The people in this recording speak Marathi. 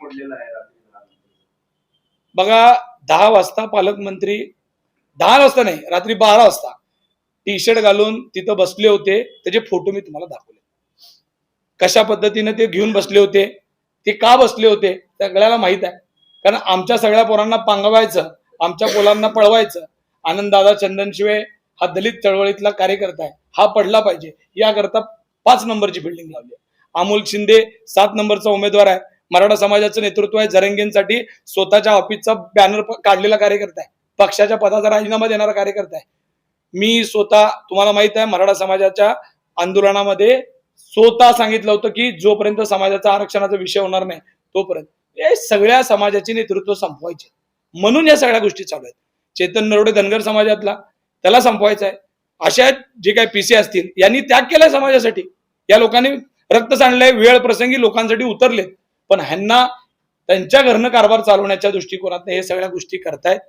मोडलेला आहे बघा दहा वाजता पालकमंत्री दहा वाजता नाही रात्री बारा वाजता टी शर्ट घालून तिथं बसले होते. त्याचे फोटो मी तुम्हाला दाखवले. कशा पद्धतीने ते घेऊन बसले होते? ते का बसले होते? सगळ्याला माहीत आहे. कारण आमच्या सगळ्या पोरांना पांगवायचं आमच्या पोलांना पळवायचं. आनंददादा चंदनशिवे हा दलित चळवळीतला कार्यकर्ता आहे. हा पडला पाहिजे. याकरता पाच नंबरची बिल्डिंग लावली आहे. अमोल शिंदे सात नंबरचा उमेदवार आहे. मराठा समाजाचं नेतृत्व आहे. जरंगेंसाठी स्वतःच्या ऑफिसचा बॅनर काढलेला कार्यकर्ता आहे. पक्षाच्या पदाचा राजीनामा देणारा कार्यकर्ता आहे. मी स्वतः तुम्हाला माहीत आहे मराठा समाजाच्या आंदोलनामध्ये स्वतः सांगितलं होतं की जोपर्यंत समाजाचा आरक्षणाचा विषय होणार नाही तोपर्यंत. हे सगळ्या समाजाचे नेतृत्व संपवायचे. म्हणून या सगळ्या गोष्टी चालू आहेत. चेतन नरोडे धनगर समाजातला त्याला संपवायचा आहे. अशा जे काही पीसी असतील यांनी त्याग केलाय समाजासाठी. या लोकांनी रक्त सांडलंय वेळ प्रसंगी लोकांसाठी उतरलेत. पण ह्यांना त्यांच्या घरनं कारभार चालवण्याच्या दृष्टिकोनात हे सगळ्या गोष्टी करतायत.